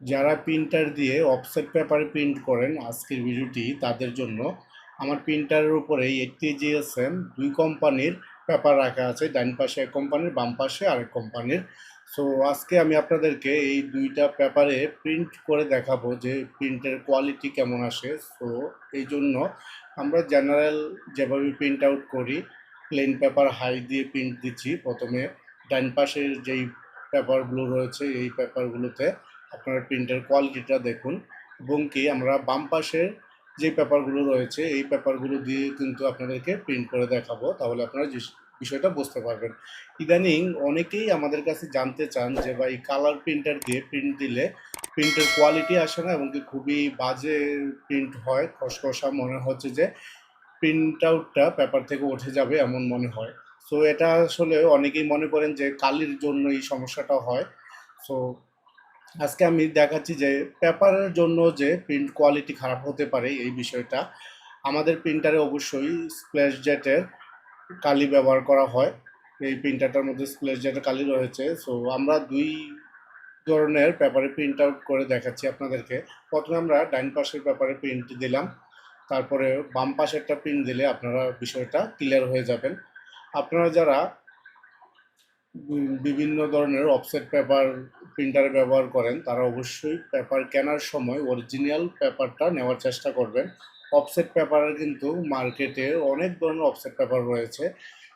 যারা প্রিন্টার দিয়ে অফসেট পেপারে প্রিন্ট করেন আজকের ভিডিওটি তাদের জন্য, আমার প্রিন্টারের উপরে একটি জিএসএম দুই কোম্পানির পেপার রাখা আছে, ডান পাশে এক কোম্পানির বাম পাশে আরেক কোম্পানির সো আজকে আমি আপনাদেরকে এই দুইটা পেপারে প্রিন্ট করে দেখাবো যে প্রিন্টের কোয়ালিটি কেমন আসে। সো এই জন্য আমরা জেনারেল যেভাবে প্রিন্ট আউট করি প্লেন পেপার হাই দিয়ে প্রিন্ট দিচ্ছি। প্রথমে ডান পাশের যেই পেপারগুলো রয়েছে, এই পেপারগুলোতে আপনারা প্রিন্টের কোয়ালিটিটা দেখুন এবং কি আমরা বাম পাশের যে পেপারগুলো রয়েছে, এই পেপারগুলো দিয়ে কিন্তু আপনাদেরকে প্রিন্ট করে দেখাবো, তাহলে আপনারা বিষয়টা বুঝতে পারবেন। ইদানিং অনেকেই আমাদের কাছে জানতে চান যে ভাই কালার প্রিন্টার দিয়ে প্রিন্ট দিলে প্রিন্টের কোয়ালিটি আসে না এবং কি খুবই বাজে প্রিন্ট হয়, খসখসা মনে হচ্ছে যে প্রিন্ট আউটটা পেপার থেকে উঠে যাবে এমন মনে হয়। সো এটা আসলে অনেকেই মনে করেন যে কালির জন্য এই সমস্যাটা হয়। সো আজকে আমি দেখাচ্ছি যে পেপারের জন্য যে প্রিন্ট কোয়ালিটি খারাপ হতে পারে এই বিষয়টা, আমাদের প্রিন্টারে অবশ্যই স্প্ল্যাশ জেটের কালি ব্যবহার করা হয়। এই প্রিন্টারটার মধ্যে স্প্ল্যাশ জেটের কালি রয়েছে। সো আমরা দুই ধরনের পেপারে প্রিন্ট আউট করে দেখাচ্ছি আপনাদেরকে। প্রথমে আমরা ডাইন পাশের পেপারে প্রিন্ট দিলাম। তারপরে বাম পাশেরটা প্রিন্ট দিলে আপনারা বিষয়টা ক্লিয়ার হয়ে যাবেন। আপনারা যারা বিভিন্ন ধরনের অফসেট পেপার প্রিন্টার ব্যবহার করেন, তারা অবশ্যই পেপার কেনার সময় অরিজিনাল পেপারটা নেওয়ার চেষ্টা করবেন। অফসেট পেপারের কিন্তু মার্কেটে অনেক ধরনের অফসেট পেপার রয়েছে।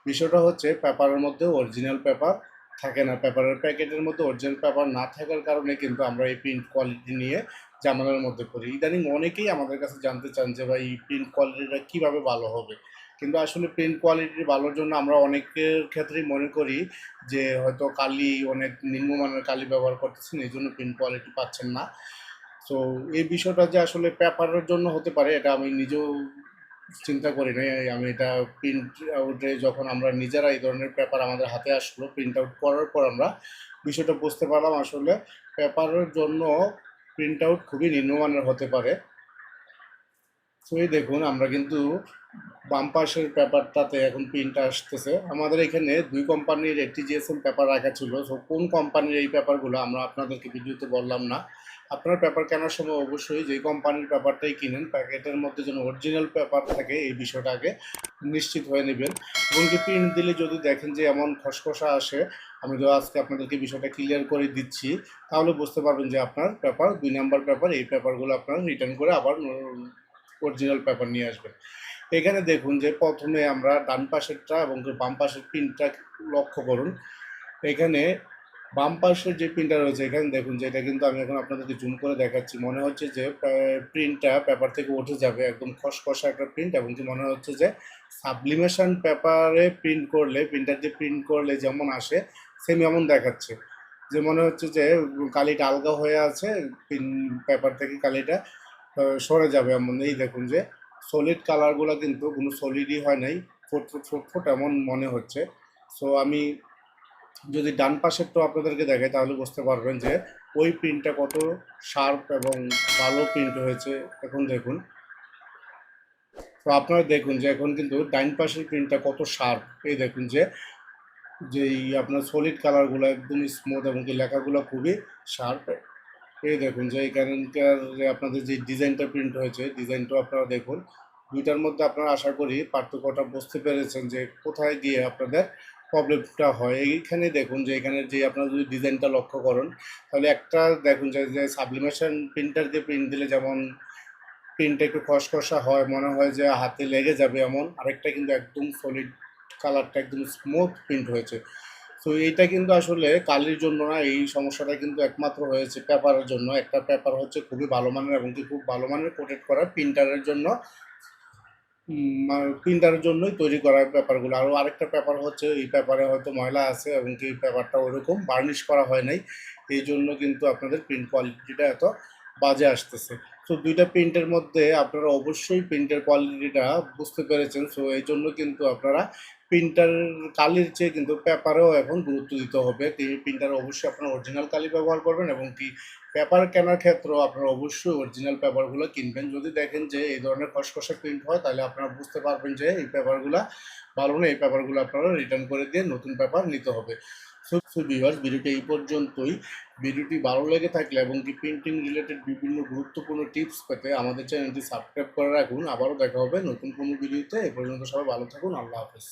বিষয়টা হচ্ছে পেপারের মধ্যে অরিজিনাল পেপার থাকে না। পেপারের প্যাকেটের মধ্যে অরিজিনাল পেপার না থাকার কারণে কিন্তু আমরা এই প্রিন্ট কোয়ালিটি নিয়ে জামানার মধ্যে পড়ি। ইদানিং অনেকেই আমাদের কাছে জানতে চান যে, ভাই, এই প্রিন্ট কোয়ালিটিটা কীভাবে ভালো হবে? কিন্তু আসলে প্রিন্ট কোয়ালিটি ভালোর জন্য আমরা অনেকের ক্ষেত্রেই মনে করি যে হয়তো কালি অনেক নিম্নমানের কালি ব্যবহার করতেছেন, এই জন্য প্রিন্ট কোয়ালিটি পাচ্ছেন না। তো এই বিষয়টা যে আসলে পেপারের জন্য হতে পারে, এটা আমি নিজেও চিন্তা করি নাই। আমি এটা প্রিন্ট আউটে যখন আমরা নিজেরা এই ধরনের পেপার আমাদের হাতে আসলো প্রিন্ট আউট করার পর আমরা বিষয়টা বুঝতে পারলাম আসলে পেপারের জন্য প্রিন্ট আউট খুবই নিম্নমানের হতে পারে। তো এই দেখুন, আমরা কিন্তু বাম পেপারটাতে এখন প্রিন্ট আসতেছে। আমাদের এখানে দুই কোম্পানির একটি জিএসএম পেপার রাখা ছিল। তো কোন কোম্পানির এই পেপারগুলো আমরা আপনাদেরকে ভিডিওতে বললাম না। আপনার পেপার কেনার সময় অবশ্যই যে কোম্পানির পেপারটাই কিনেন, প্যাকেটের মধ্যে যেন অরিজিনাল পেপার থাকে এই বিষয়টা আগে নিশ্চিত হয়ে নেবেন। এবং কি প্রিন্ট দিলে যদি দেখেন যে এমন খসখসা আসে, আমি তো আজকে আপনাদেরকে বিষয়টা ক্লিয়ার করে দিচ্ছি, তাহলে বুঝতে পারবেন যে আপনার পেপার দুই নাম্বার পেপার এই পেপারগুলো আপনারা রিটার্ন করে আবার অরিজিনাল পেপার নিয়ে আসবেন। এখানে দেখুন যে প্রথমে আমরা ডান পাশেরটা এবং বাম পাশের প্রিন্টটা লক্ষ্য করুন। এখানে বাম পাশের যে প্রিন্টার রয়েছে, এখানে দেখুন যে এটা কিন্তু আমি এখন আপনাদেরকে জুম করে দেখাচ্ছি। মনে হচ্ছে যে প্রিন্টটা পেপার থেকে উঠে যাবে, একদম খসখসা একটা প্রিন্ট এবং কি মনে হচ্ছে যে সাবলিমেশন পেপারে প্রিন্ট করলে প্রিন্টার দিয়ে প্রিন্ট করলে যেমন আসে সেম এমন দেখাচ্ছে। যে মনে হচ্ছে যে, কালিটা আলগা হয়ে আছে পেপার থেকে কালিটা সরে যাবে এমন। এই দেখুন যে সলিড কালারগুলো কিন্তু কোনো সলিডই হয় নাই ফুট ফুট ফুট এমন মনে হচ্ছে। সো আমি যদি ডান পাশেরটা আপনাদেরকে দেখাই, তাহলে বুঝতে পারবেন যে ওই প্রিন্টটা কত শার্প এবং ভালো প্রিন্ট হয়েছে। এখন দেখুন। তো আপনারা দেখুন যে এখন কিন্তু ডাইন পাশের প্রিন্টটা কত শার্প এই দেখুন যে যেই আপনার সলিড কালারগুলো একদম স্মুথ এবং কি লেখাগুলো খুবই শার্প এই দেখুন যে এখানকার আপনাদের যে ডিজাইনটা প্রিন্ট হয়েছে, ডিজাইনটাও আপনারা দেখুন। দুইটার মধ্যে আপনারা আশা করি পার্থক্যটা বুঝতে পেরেছেন যে কোথায় গিয়ে আপনাদের প্রবলেমটা হয়। এইখানে দেখুন যে এখানে যে আপনারা যদি ডিজাইনটা লক্ষ্য করেন, তাহলে একটা দেখুন যে সাবলিমেশন প্রিন্টার দিয়ে প্রিন্ট দিলে যেমন প্রিন্টটা একটু খসখসা হয়, মনে হয় যে হাতে লেগে যাবে এমন। আরেকটা কিন্তু একদম সলিড কালারটা একদম স্মুথ প্রিন্ট হয়েছে। তো এইটা কিন্তু আসলে কালির জন্য না, এই সমস্যাটা কিন্তু একমাত্র হয়েছে পেপারের জন্য। একটা পেপার হচ্ছে খুবই ভালো মানের এবং খুব ভালো মানের কোটেড করা প্রিন্টারের জন্য। প্রিন্টারের জন্যই তৈরি করা পেপারগুলো। আরও আরেকটা পেপার হচ্ছে, এই পেপারে হয়তো ময়লা আছে এবং কি পেপারটা ওরকম বার্নিশ করা হয় নাই। এই জন্য কিন্তু আপনাদের প্রিন্ট কোয়ালিটিটা এত বাজে আসতেছে। তো দুইটা প্রিন্টের মধ্যে আপনারা অবশ্যই প্রিন্টের কোয়ালিটিটা বুঝতে পেরেছেন। সো এই জন্য কিন্তু আপনারা প্রিন্টার কালির চেয়ে কিন্তু পেপারেও এখন গুরুত্ব দিতে হবে। তিনি প্রিন্টার অবশ্যই আপনারা অরিজিনাল কালি ব্যবহার করবেন এবং কি পেপার কেনার ক্ষেত্রেও আপনারা অবশ্যই অরিজিনাল পেপারগুলো কিনবেন। যদি দেখেন যে এই ধরনের খসখসে প্রিন্ট হয়, তাহলে আপনারা বুঝতে পারবেন যে এই পেপারগুলো ভালো না, এই পেপারগুলো আপনারা রিটার্ন করে দিয়ে নতুন পেপার নিতে হবে। সো ভিডিওটি এই পর্যন্তই। ভিডিওটি ভালো লেগে থাকলে এবং কি প্রিন্টিং রিলেটেড বিভিন্ন গুরুত্বপূর্ণ টিপস পেতে আমাদের চ্যানেলটি সাবস্ক্রাইব করে রাখুন। আবারও দেখা হবে নতুন কোনো ভিডিওতে। এ পর্যন্ত সবাই ভালো থাকুন। আল্লাহ হাফেজ।